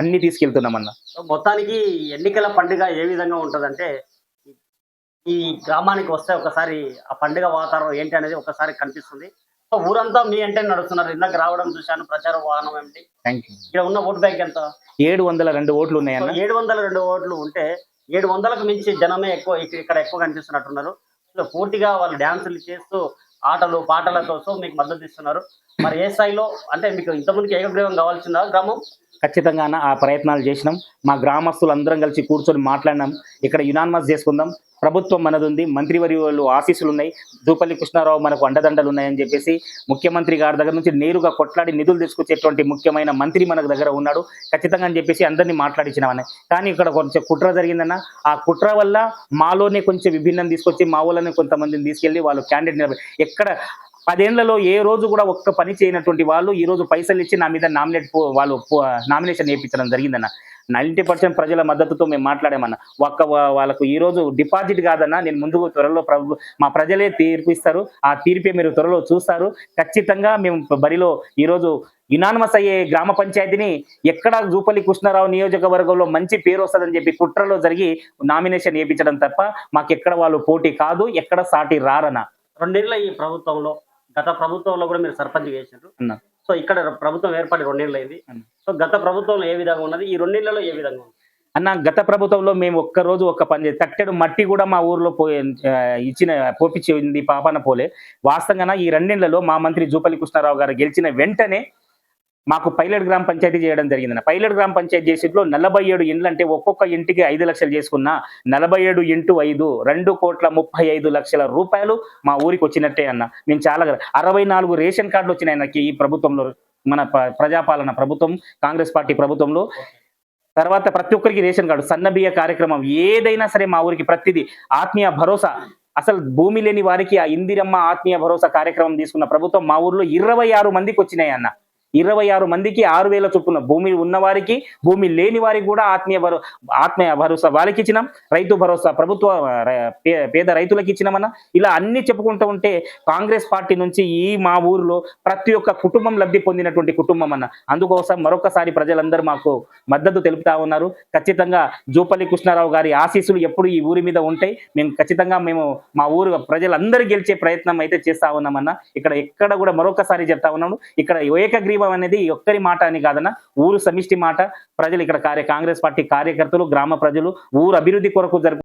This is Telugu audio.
అన్ని తీసుకెళ్తున్నామన్న. మొత్తానికి ఎన్నికల పండుగ ఏ విధంగా ఉంటుందంటే ఈ గ్రామానికి వస్తే ఒకసారి ఆ పండుగ వాతావరణం ఏంటి అనేది ఒకసారి కనిపిస్తుంది. ఊరంతా మీ అంటే నడుస్తున్నారు. ఇందాక రావడం చూశాను ప్రచార వాహనం ఏమిటి? ఇక్కడ ఉన్న ఓటు బ్యాంక్ ఎంత? ఏడు వందల రెండు ఓట్లు ఉన్నాయన్న. ఏడు వందల రెండు ఓట్లు ఉంటే ఏడు వందలకు మించి జనమే ఎక్కువ ఇక్క- ఇక్కడ ఎక్కువ కనిపిస్తున్నట్టున్నారు. సో పూర్తిగా వాళ్ళు డ్యాన్సులు చేస్తూ ఆటలు పాటలతో సో మీకు మద్దతు ఇస్తున్నారు. మరి ఏ స్థాయిలో? అంటే మీకు ఇంతకుముందుకు ఏకగ్రీవం కావాల్సిందా గ్రామం? ఖచ్చితంగా ఆ ప్రయత్నాలు చేసినాం. మా గ్రామస్తులు అందరం కలిసి కూర్చొని మాట్లాడినాం. ఇక్కడ యునాన్మస్ చేసుకుందాం. ప్రభుత్వం మనది ఉంది మంత్రివరి వాళ్ళు ఆఫీసులు ఉన్నాయి దూపల్లి కృష్ణారావు మనకు అండదండలు ఉన్నాయని చెప్పేసి ముఖ్యమంత్రి గారి దగ్గర నుంచి నేరుగా కొట్లాడి నిధులు తీసుకొచ్చేటువంటి ముఖ్యమైన మంత్రి మనకు దగ్గర ఉన్నాడు. ఖచ్చితంగా అని చెప్పేసి అందరినీ మాట్లాడించినామని కానీ ఇక్కడ కొంచెం కుట్ర జరిగిందన్న. ఆ కుట్ర వల్ల మాలోనే కొంచెం విభిన్నం తీసుకొచ్చి మా ఊళ్ళని కొంతమందిని తీసుకెళ్ళి వాళ్ళు క్యాండిడేట్ ఎక్కడ పదేళ్ళలో ఏ రోజు కూడా ఒక్క పని చేయనటువంటి వాళ్ళు ఈ రోజు పైసలు ఇచ్చి నా మీద నామినేట్ వాళ్ళు నామినేషన్ వేయించడం జరిగిందన్న. నైంటీ పర్సెంట్ ప్రజల మద్దతుతో మేము మాట్లాడామన్న. ఒక్క వాళ్ళకు ఈ రోజు డిపాజిట్ కాదన్న. నేను ముందుకు త్వరలో ప్రభు మా ప్రజలే తీర్పు ఇస్తారు ఆ తీర్పే మీరు త్వరలో చూస్తారు. ఖచ్చితంగా మేము బరిలో ఈరోజు యునానిమస్ అయ్యే గ్రామ పంచాయతీని ఎక్కడ జూపల్లి కృష్ణారావు నియోజకవర్గంలో మంచి పేరు వస్తుందని చెప్పి కుట్రలో జరిగి నామినేషన్ వేయించడం తప్ప మాకెక్కడ వాళ్ళు పోటీ కాదు ఎక్కడ సాటి రారన్న. రెండేళ్ళ ఈ ప్రభుత్వంలో గత ప్రభుత్వంలో కూడా మీరు సర్పంచ్ చేశారు అన్న. సో ఇక్కడ ప్రభుత్వం ఏర్పడి రెండేళ్ళు అయింది. సో గత ప్రభుత్వంలో ఏ విధంగా ఉన్నది? ఈ రెండేళ్ళలో ఏ విధంగా ఉంది? అన్న గత ప్రభుత్వంలో మేము ఒక్క రోజు ఒక్క పని చేసి తట్టెడు మట్టి కూడా మా ఊర్లో పోయి ఆ, ఇచ్చిన పోపించింది పాపన పోలే. వాస్తవంగా ఈ రెండేళ్ళలో మా మంత్రి జూపల్లి కృష్ణారావు గారు గెలిచిన వెంటనే మాకు పైలట్ గ్రామ పంచాయతీ చేయడం జరిగిందన్న. పైలట్ గ్రామ పంచాయతీ చేసేట్లో నలభై ఏడు ఇండ్లు అంటే ఒక్కొక్క ఇంటికి ఐదు లక్షలు చేసుకున్నా నలభై ఏడు ఇంటూ ఐదు రెండు కోట్ల ముప్పై ఐదు లక్షల రూపాయలు మా ఊరికి వచ్చినట్టే అన్న. మేము చాలా అరవై నాలుగు రేషన్ కార్డులు వచ్చినాయి నాకు ఈ ప్రభుత్వంలో మన ప్రజాపాలన ప్రభుత్వం కాంగ్రెస్ పార్టీ ప్రభుత్వంలో. తర్వాత ప్రతి ఒక్కరికి రేషన్ కార్డు సన్నబియ్య కార్యక్రమం ఏదైనా సరే మా ఊరికి ప్రతిదీ ఆత్మీయ భరోసా. అసలు భూమి లేని వారికి ఆ ఇందిరమ్మ ఆత్మీయ భరోసా కార్యక్రమం తీసుకున్న ప్రభుత్వం మా ఊర్లో ఇరవై ఆరు మందికి వచ్చినాయి అన్న. ఇరవై ఆరు మందికి ఆరు వేల చొప్పున భూమి ఉన్నవారికి భూమి లేని వారికి కూడా ఆత్మీయ భరో ఆత్మీయ భరోసా వాళ్ళకి ఇచ్చినాం. రైతు భరోసా ప్రభుత్వ పే- పేద రైతులకు ఇచ్చినామన్న ఇలా అన్ని చెప్పుకుంటూ ఉంటే కాంగ్రెస్ పార్టీ నుంచి ఈ మా ఊరిలో ప్రతి ఒక్క కుటుంబం లబ్ధి పొందినటువంటి కుటుంబం అన్న. అందుకోసం మరొకసారి ప్రజలందరూ మాకు మద్దతు తెలుపుతా ఉన్నారు. ఖచ్చితంగా జూపల్లి కృష్ణారావు గారి ఆశీస్సులు ఎప్పుడు ఈ ఊరి మీద ఉంటాయి. మేము ఖచ్చితంగా మేము మా ఊరు ప్రజలందరూ గెలిచే ప్రయత్నం అయితే చేస్తా ఉన్నామన్న ఇక్కడ ఎక్కడ కూడా మరొకసారి చెప్తా ఉన్నాము ఇక్కడ ఏకగ్రీవ అనేది ఒక్కరి మాట అని కాదన్న ఊరు సమిష్టి మాట. ప్రజలు ఇక్కడ కార్య కాంగ్రెస్ పార్టీ కార్యకర్తలు గ్రామ ప్రజలు ఊరు అభివృద్ధి కొరకు జరుపు